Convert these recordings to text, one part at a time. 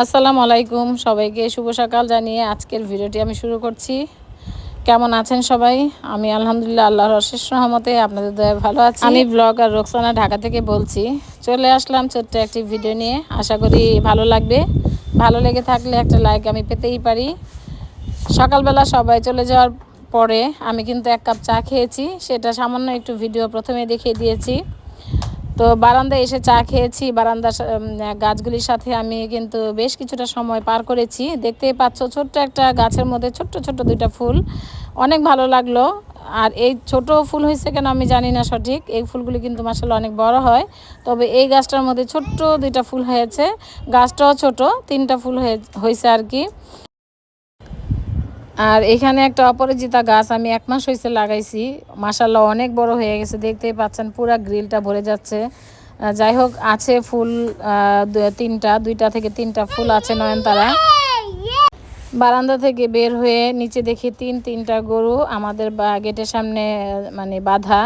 আসসালামু আলাইকুম সবাইকে শুভ সকাল জানিয়ে আজকের ভিডিওটি আমি শুরু করছি। কেমন আছেন সবাই? আমি আলহামদুলিল্লাহ আল্লাহর অশেষ রহমতে আপনাদের দয়া ভালো আছি। আমি ব্লগ আর রোকসানা ঢাকা থেকে বলছি। চলে আসলাম ছোট্ট একটি ভিডিও নিয়ে। আশা করি ভালো লাগবে। ভালো লেগে থাকলে একটা লাইক আমি পেতেই পারি। সকালবেলা সবাই চলে যাওয়ার পরে আমি কিন্তু এক কাপ চা খেয়েছি। সেটা সামান্য একটু ভিডিও প্রথমে দেখিয়ে দিয়েছি। তো বারান্দায় এসে চা খেয়েছি, বারান্দার সা- গাছগুলির সাথে আমি কিন্তু বেশ কিছুটা সময় পার করেছি। দেখতেই পাচ্ছ ছোট্ট একটা গাছের মধ্যে ছোট্ট ছোট্ট দুইটা ফুল। অনেক ভালো লাগল। আর এই ছোট ফুল হয়েছে কেন আমি জানি না সঠিক। এই ফুলগুলি কিন্তু মাসাল্লাহ অনেক বড় হয়। তবে এই গাছটার মধ্যে ছোট্ট দুইটা ফুল হয়েছে। গাছটাও ছোট, তিনটা ফুল হয়ে হয়েছে আর কি। আর এখানে একটা অপরাজিতা গাছ আমি এক মাস হয়েছে লাগাইছি। মাসাল্লাহ অনেক বড় হয়ে গেছে, দেখতেই পাচ্ছেন পুরা গ্রিলটা ভরে যাচ্ছে। যাই হোক, আছে ফুল তিনটা, দুইটা থেকে তিনটা ফুল আছে নয়নতারা। বারান্দা থেকে বের হয়ে নিচে দেখি তিন, তিনটা গরু আমাদের গেটের সামনে মানে বাধা।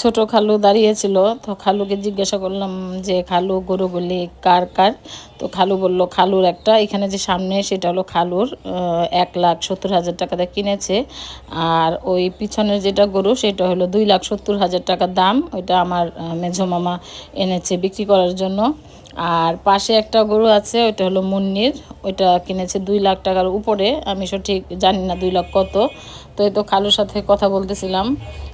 ছোট খালু দাঁড়িয়েছিল, তো খালুকে জিজ্ঞাসা করলাম যে, খালু, গরুগুলি কার কার? তো খালু বলল, খালুর একটা, এখানে যে সামনে সেটা হলো খালুর এক লাখ সত্তর হাজার টাকাতে কিনেছে। আর ওই পিছনের যেটা গরু, সেটা হলো দুই লাখ সত্তর হাজার টাকা দাম, ওইটা আমার মেঝো মামা এনেছে বিক্রি করার জন্য। আর পাশে একটা গরু আছে, ওইটা হলো মুন্নির। ওইটা কিনেছে দুই লাখ টাকার উপরে। আমি সঠিক জানি না দুই লাখ কত। তো এই তো খালুর সাথে কথা বলতেছিলাম।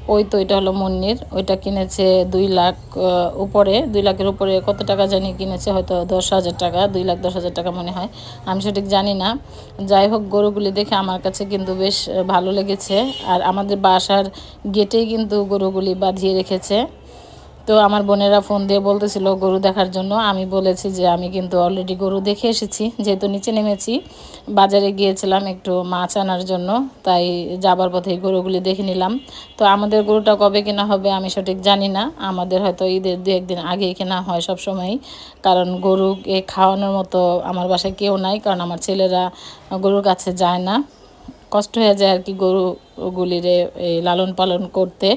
ওই তো এটা হলো মুন্নির। ওইটা কিনেছে দুই লাখ উপরে। দুই লাখের উপরে কত টাকা জানি কিনেছে, হয়তো দশ হাজার টাকা, দুই লাখ দশ হাজার টাকা মনে হয়। আমি সঠিক জানি না। যাই হোক, গরুগুলি দেখে আমার কাছে কিন্তু বেশ ভালো লেগেছে। আর আমাদের বাসার গেটেই কিন্তু গরুগুলি বাঁধিয়ে রেখেছে। তো আমার বোনেরা ফোন দিয়ে বলতেছিল গরু দেখার জন্য। আমি বলেছি যে আমি কিন্তু অলরেডি গরু দেখে এসেছি, যেহেতু নিচে নেমেছি। বাজারে গিয়েছিলাম একটু মাছ আনার জন্য, তাই যাবার পথে গরুগুলি দেখে নিলাম। তো আমাদের গরুটা কবে কেনা হবে আমি সঠিক জানি না। আমাদের হয়তো ঈদের দু একদিন আগেই কেনা হয় সব সময় কারণ গরুকে খাওয়ানোর মতো আমার বাসায় কেউ নাই, কারণ আমার ছেলেরা গরুর কাছে যায় না। কষ্ট হয়ে যায় আর কি গরুগুলিরে এই লালন পালন করতে।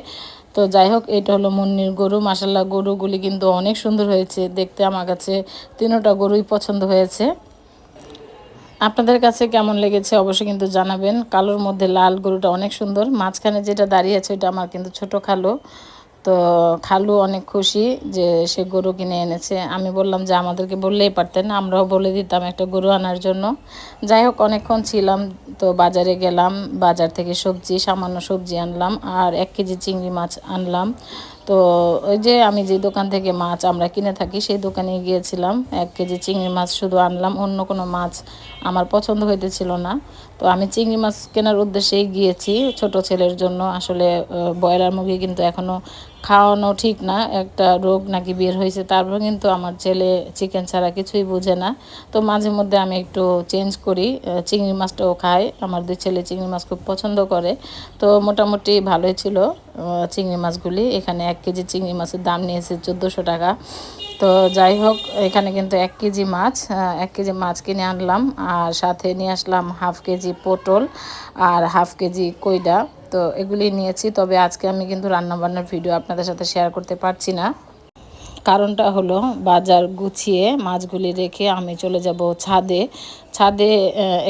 তো যাই হোক, এটা হলো মুন্নির গরু। মাসাল্লাহ গরুগুলি কিন্তু অনেক সুন্দর হয়েছে দেখতে আমার কাছে। তিনোটা গরুই পছন্দ হয়েছে। আপনাদের কাছে কেমন লেগেছে অবশ্যই কিন্তু জানাবেন। কালোর মধ্যে লাল গরুটা অনেক সুন্দর। মাঝখানে যেটা দাঁড়িয়ে আছে, ওইটা আমার কিন্তু ছোট খালো তো খালু অনেক খুশি যে সে গরু কিনে এনেছে। আমি বললাম যে আমাদেরকে বললেই পারতেন, আমরাও বলে দিতাম একটা গরু আনার জন্য। যাই হোক, অনেকক্ষণ ছিলাম, তো বাজারে গেলাম, বাজার থেকে সবজি, সামান্য সবজি আনলাম, আর এক কেজি চিংড়ি মাছ আনলাম। তো ওই যে আমি যে দোকান থেকে মাছ আমরা কিনে থাকি, সেই দোকানে গিয়েছিলাম। এক কেজি চিংড়ি মাছ শুধু আনলাম, অন্য কোনো মাছ আমার পছন্দ হইতেছিল না। তো আমি চিংড়ি মাছ কেনার উদ্দেশ্যেই গিয়েছি ছোট ছেলের জন্য। আসলে ব্রয়লার মুরগি কিন্তু এখনও খাওয়ানো ঠিক না, একটা রোগ নাকি বের হয়েছে, তারপর কিন্তু আমার ছেলে চিকেন ছাড়া কিছুই বোঝে না। তো মাঝে মধ্যে আমি একটু চেঞ্জ করি চিংড়ি মাছটাও খাই, আমার দুই ছেলে চিংড়ি মাছ খুব পছন্দ করে। তো মোটামুটি ভালোই ছিল চিংড়ি মাছগুলি। এখানে এক কেজি চিংড়ি মাছের দাম নিয়েছে চোদ্দোশো টাকা। তো যাই হোক, এখানে কিন্তু এক কেজি মাছ এক কেজি মাছ কিনে আনলাম, আর সাথে নিয়ে আসলাম হাফ কেজি পটল আর হাফ কেজি কইডা। তো এগুলি নিয়েছি। তবে আজকে আমি কিন্তু রান্নাবান্নার ভিডিও আপনাদের সাথে শেয়ার করতে পারছি না। কারণটা হলো বাজার গুছিয়ে মাছগুলি রেখে আমি চলে যাব ছাদে। ছাদে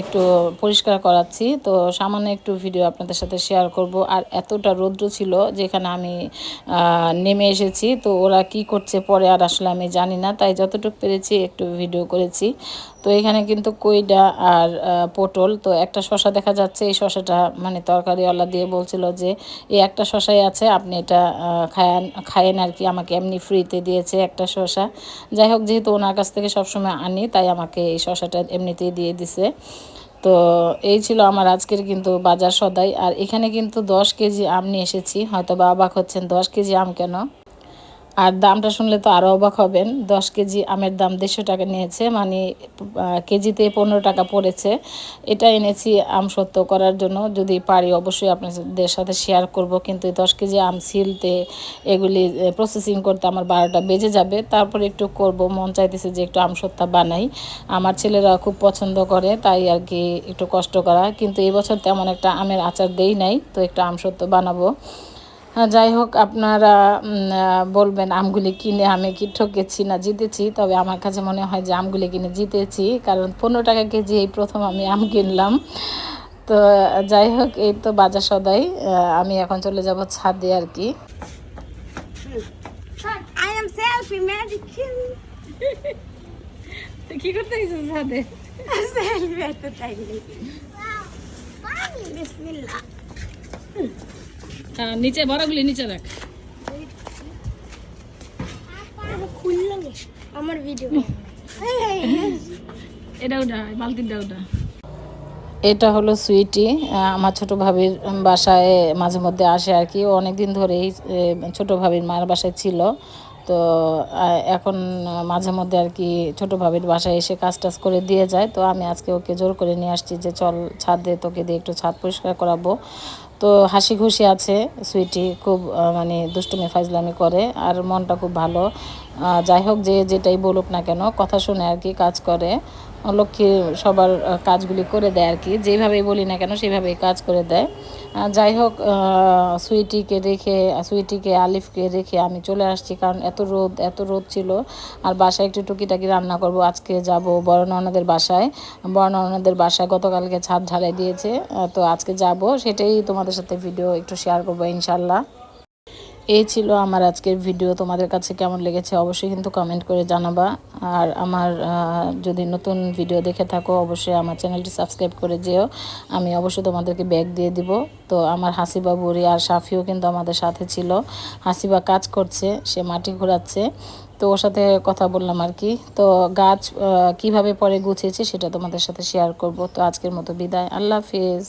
একটু পরিষ্কার করাচ্ছি। তো সামান্য একটু ভিডিও আপনাদের সাথে শেয়ার করব। আর এতটা রৌদ্র ছিল যেখানে আমি নেমে এসেছি। তো ওরা কি করছে পরে আর আসলে আমি জানি না। তাই যতটুকু পেরেছি একটু ভিডিও করেছি। তো এখানে কিন্তু কইডা আর পটল। তো একটা শশা দেখা যাচ্ছে। এই শশাটা মানে তরকারিওয়ালা দিয়ে বলছিল যে এই একটা শশাই আছে। আপনি এটা খায়ান, খায়েন আর কি। আমাকে এমনি ফ্রিতে দিয়েছে একটা শশা যাই হোক, যেহেতু ওনার কাছ থেকে সবসময় আনি, তাই আমাকে এই শশাটা এমনিতেই দিয়ে দিছে। তো এই ছিল আমার আজকের কিন্তু বাজার সদাই। আর এখানে কিন্তু দশ কেজি আম নিয়ে এসেছি। হয়তো বা অবাক হচ্ছেন, দশ কেজি আম কেন? আর দামটা শুনলে তো আরও অবাক হবেন। দশ কেজি আমের দাম দেড়শো টাকা নিয়েছে মানে কেজিতে পনেরো টাকা পড়েছে। এটা এনেছি আম সত্য করার জন্য। যদি পারি অবশ্যই আপনাদের সাথে শেয়ার করব। কিন্তু দশ কেজি আম ছিলতে এগুলি প্রসেসিং করতে আমার বারোটা বেজে যাবে। তারপরে একটু করব। মন চাইতেছে যে একটু আম সত্তা বানাই। আমার ছেলেরা খুব পছন্দ করে, তাই আর কি একটু কষ্ট করা। কিন্তু এবছর তেমন একটা আমের আচার দেই নাই। তো একটু আম সত্য বানাবো। যাই হোক আপনারা বলবেন আমগুলি কিনে আমি কি ঠকেছি না জিতেছি তবে আমার কাছে মনে হয় যে আমগুলি কিনে জিতেছি কারণ পনেরো টাকা কেজি এই প্রথম আমি আম কিনলাম। তো যাই হোক এই তো বাজার সদাই আমি এখন চলে যাব ছাদে আর কি। করতে ছাদে. হ্যাঁ, নিচে বড়গুলি নিচে রাখ আমার ভিডিও এটা ওটা বালতিটা ওটা এটা হলো সুইটি আমার ছোট ভাবির বাসায় মাঝে মধ্যে আসে আর কি। অনেক দিন ধরেই ছোট ভাবির মায়ের বাসায় ছিল। তো এখন মাঝে মধ্যে আর কি ছোট ভাবির বাসায় এসে কাজ টাজ করে দিয়ে যায়। তো আমি আজকে ওকে জোর করে নিয়ে আসছি যে চল ছাদে তোকে দিয়ে একটু ছাদ পরিষ্কার করাবো। তো হাসি খুশি আছে সুইটি খুব মানে দুষ্টুমি ফাইজলামি করে আর মনটা খুব ভালো। যাই হোক, যে যেটাই বলুক না কেন, কথা শুনে আর কি কাজ করে। লক্ষ্মী সবার কাজগুলি করে দেয় আর কি। যেভাবেই বলি না কেন, সেভাবেই কাজ করে দেয়। যাই হোক সুইটিকে রেখে, সুইটিকে, আলিফকে রেখে আমি চলে আসছি, কারণ এত রোদ এত রোদ ছিল। আর বাসায় একটু টুকিটাকি রান্না করব, আজকে যাব বড় ননদের বাসায়। বড় ননদের বাসায় গতকালকে ছাদ ঢালাই দিয়েছে তো আজকে যাব, সেটাই তোমাদের সাথে ভিডিও একটু শেয়ার করব ইনশাল্লাহ এই ছিল আমার আজকের ভিডিও। তোমাদের কাছে কেমন লেগেছে অবশ্যই কিন্তু কমেন্ট করে জানাবা। আর আমার যদি নতুন ভিডিও দেখে থাকো, অবশ্যই আমার চ্যানেলটি সাবস্ক্রাইব করে যেও। আমি অবশ্যই তোমাদেরকে ব্যাগ দিয়ে দিব। তো আমার হাসিবা বুড়ি আর সাফিও কিন্তু আমাদের সাথে ছিল। হাসিবা কাজ করছে, সে মাটি ঘোরাচ্ছে। তো ওর সাথে কথা বললাম আর কি। তো গাছ কীভাবে পরে গুছিয়েছি সেটা তোমাদের সাথে শেয়ার করব। তো আজকের মতো বিদায়। আল্লাহ হাফিজ।